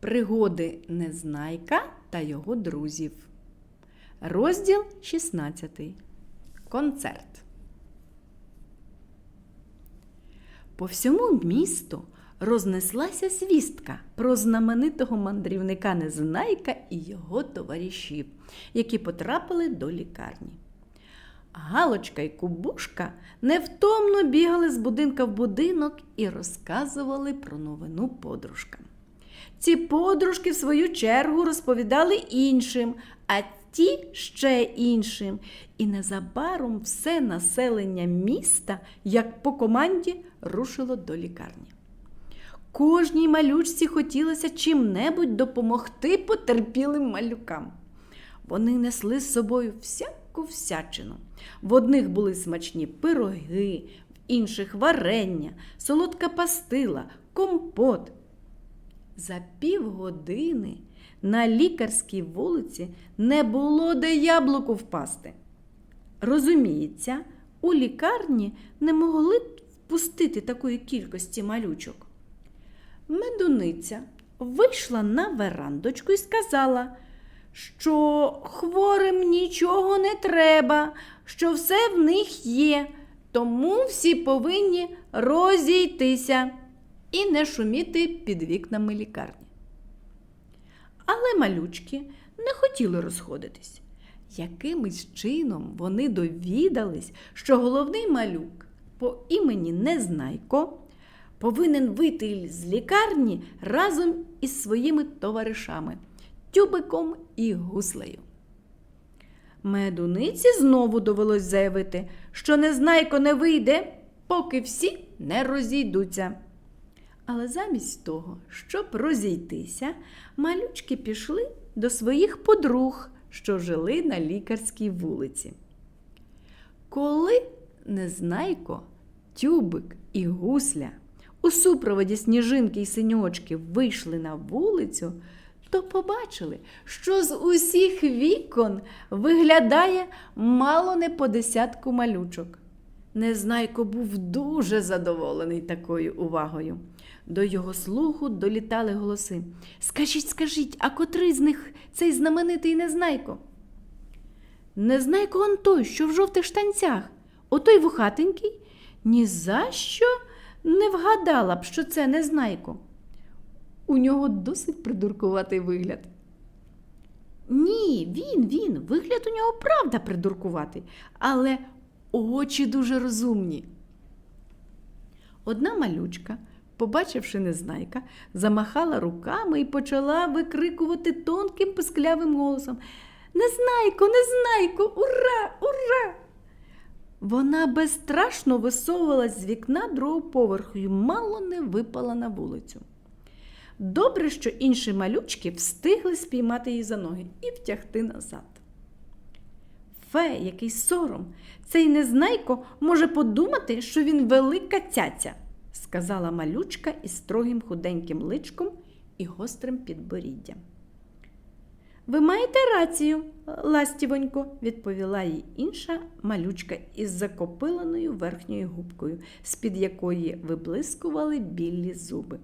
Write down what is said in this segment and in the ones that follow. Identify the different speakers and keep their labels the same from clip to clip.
Speaker 1: Пригоди Незнайка та його друзів. Розділ 16. Концерт. По всьому місту рознеслася звістка про знаменитого мандрівника Незнайка і його товаришів, які потрапили до лікарні. Галочка і Кубушка невтомно бігали з будинка в будинок і розказували про новину подружкам. Ці подружки, в свою чергу, розповідали іншим, а ті ще іншим. І незабаром все населення міста, як по команді, рушило до лікарні. Кожній малючці хотілося чим-небудь допомогти потерпілим малюкам. Вони несли з собою всяку всячину. В одних були смачні пироги, в інших варення, солодка пастила, компот. За півгодини на лікарській вулиці не було де яблуку впасти. Розуміється, у лікарні не могли впустити такої кількості малючок. Медуниця вийшла на верандочку і сказала, що хворим нічого не треба, що все в них є, тому всі повинні розійтися і не шуміти під вікнами лікарні. Але малючки не хотіли розходитись. Якимось чином вони довідались, що головний малюк по імені Незнайко повинен вийти з лікарні разом із своїми товаришами Тюбиком і гуслею. Медуниці знову довелось заявити, що Незнайко не вийде, поки всі не розійдуться. Але замість того, щоб розійтися, малючки пішли до своїх подруг, що жили на лікарській вулиці. Коли Незнайко, Тюбик і Гусля у супроводі сніжинки й синьочки вийшли на вулицю, то побачили, що з усіх вікон виглядає мало не по десятку малючок. Незнайко був дуже задоволений такою увагою. До його слуху долітали голоси. Скажіть, скажіть, а котрий з них цей знаменитий Незнайко? Незнайко он той, що в жовтих штанцях, отой вухатенький, ні за що не вгадала б, що це Незнайко. У нього досить придуркуватий вигляд. Ні, він, він, вигляд у нього правда придуркуватий, але очі дуже розумні. Одна малючка, побачивши незнайка, замахала руками і почала викрикувати тонким писклявим голосом Незнайко, незнайко, ура, ура! Вона безстрашно висовувалась з вікна другого поверху і мало не випала на вулицю. Добре, що інші малючки встигли спіймати її за ноги і втягти назад. Фе, який сором, цей незнайко може подумати, що він велика цяця, сказала малючка із строгим худеньким личком і гострим підборіддям. Ви маєте рацію, ластівонько, відповіла їй інша малючка із закопиленою верхньою губкою, з-під якої виблискували білі зуби.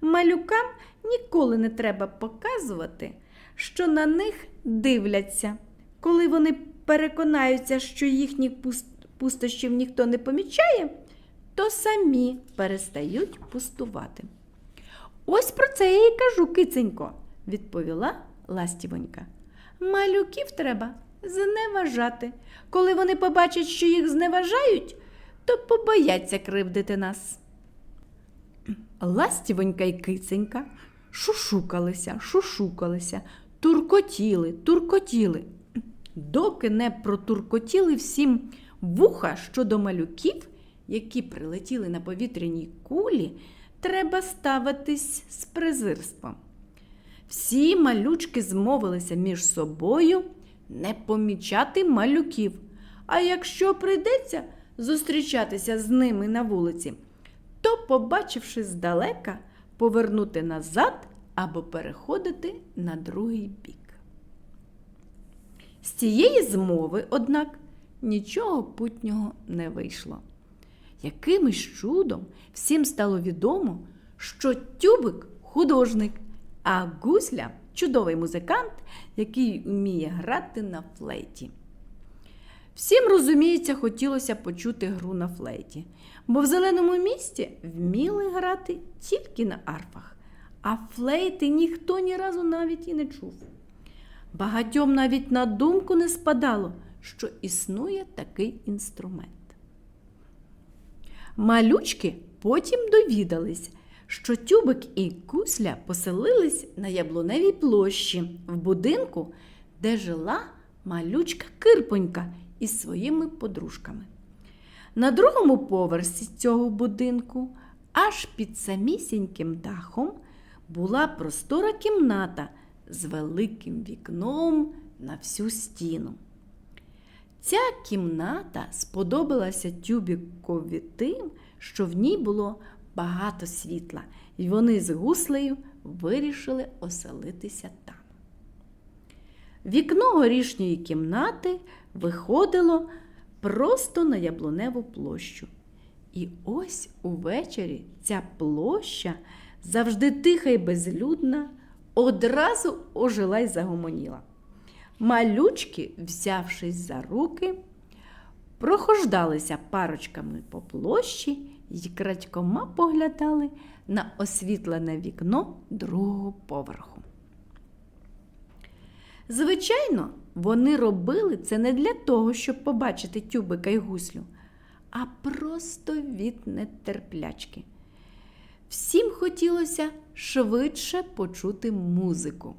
Speaker 1: Малюкам ніколи не треба показувати, що на них дивляться. Коли вони переконаються, що їхніх пустощів ніхто не помічає, то самі перестають пустувати. Ось про це я й кажу, киценько, відповіла ластівонька. Малюків треба зневажати. Коли вони побачать, що їх зневажають, то побояться кривдити нас. Ластівонька й киценька шушукалися, шушукалися, туркотіли, туркотіли, доки не протуркотіли всім вуха щодо малюків, які прилетіли на повітряній кулі, треба ставитись з презирством. Всі малючки змовилися між собою не помічати малюків, а якщо прийдеться зустрічатися з ними на вулиці, то, побачивши здалека, повернути назад або переходити на другий бік. З цієї змови, однак, нічого путнього не вийшло. якимось чудом всім стало відомо, що тюбик художник, а гусля чудовий музикант, який вміє грати на флейті. Всім, розуміється, хотілося почути гру на флейті, бо в зеленому місті вміли грати тільки на арфах, а флейти ніхто ні разу навіть і не чув. Багатьом навіть на думку не спадало, що існує такий інструмент. Малючки потім довідались, що тюбик і кусля поселились на яблуневій площі в будинку, де жила малючка Кирпонька із своїми подружками. На другому поверсі цього будинку, аж під самісіньким дахом, була простора кімната з великим вікном на всю стіну. Ця кімната сподобалася Тюбікові тим, що в ній було багато світла, і вони з гуслею вирішили оселитися там. Вікно горішньої кімнати виходило просто на яблуневу площу. І ось увечері ця площа, завжди тиха і безлюдна, одразу ожила й загомоніла. Малючки, взявшись за руки, прохождалися парочками по площі й крадькома поглядали на освітлене вікно другого поверху. Звичайно, вони робили це не для того, щоб побачити тюбика й гуслю, а просто від нетерплячки. Всім хотілося швидше почути музику.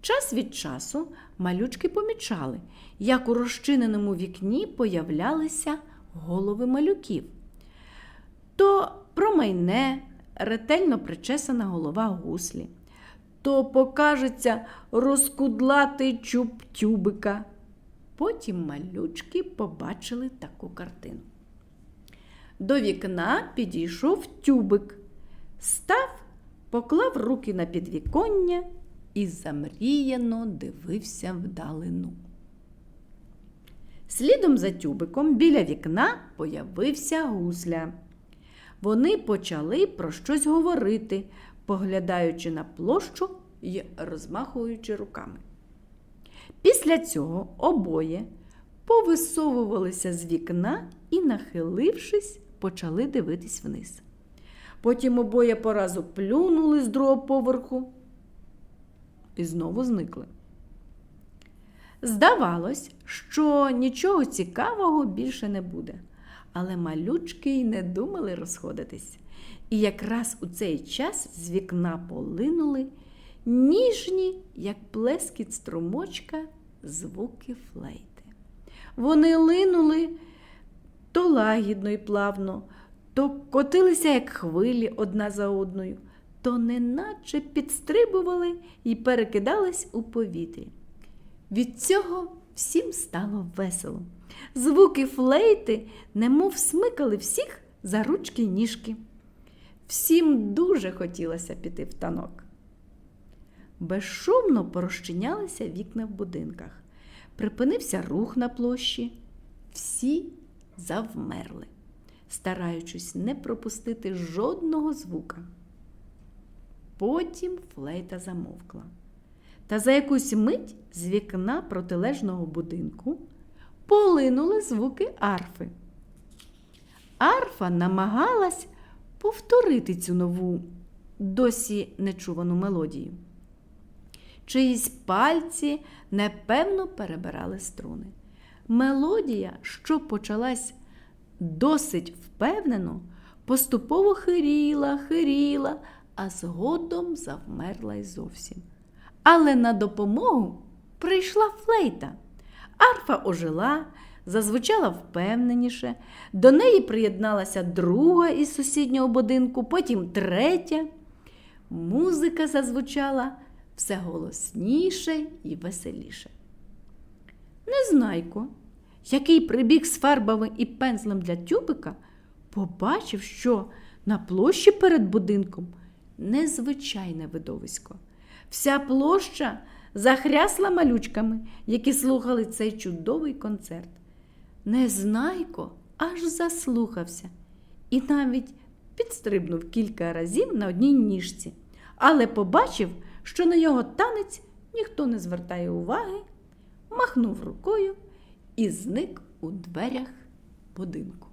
Speaker 1: Час від часу малючки помічали, як у розчиненому вікні появлялися голови малюків. То промайне ретельно причесана голова гуслі, то покажеться розкудлатий чуб тюбика. Потім малючки побачили таку картину. До вікна підійшов тюбик, став, поклав руки на підвіконня і замріяно дивився вдалину. Слідом за тюбиком біля вікна появився гусля. Вони почали про щось говорити, поглядаючи на площу і розмахуючи руками. Після цього обоє повисовувалися з вікна і, нахилившись, почали дивитись вниз. Потім обоє поразу плюнули з другого поверху і знову зникли. Здавалось, що нічого цікавого більше не буде, але малючки й не думали розходитись. І якраз у цей час з вікна полинули ніжні, як плескіт струмочка, звуки флейти. Вони линули то лагідно і плавно, то котилися, як хвилі одна за одною, то неначе підстрибували і перекидались у повітрі. Від цього всім стало весело. Звуки флейти немов смикали всіх за ручки й ніжки. Всім дуже хотілося піти в танок. Безшумно порозчинялися вікна в будинках. Припинився рух на площі. Всі завмерли, стараючись не пропустити жодного звука. Потім флейта замовкла. Та за якусь мить з вікна протилежного будинку полинули звуки арфи. Арфа намагалась повторити цю нову, досі нечувану мелодію. Чиїсь пальці непевно перебирали струни. Мелодія, що почалась досить впевнено, поступово хиріла, хиріла, а згодом завмерла й зовсім. Але на допомогу прийшла флейта. Арфа ожила, зазвучала впевненіше, до неї приєдналася друга із сусіднього будинку, потім третя. Музика зазвучала все голосніше і веселіше. Незнайко, який прибіг з фарбами і пензлем для тюбика, побачив, що на площі перед будинком незвичайне видовисько. Вся площа захрясла малючками, які слухали цей чудовий концерт. Незнайко аж заслухався і навіть підстрибнув кілька разів на одній ніжці, але побачив, що на його танець ніхто не звертає уваги, махнув рукою і зник у дверях будинку.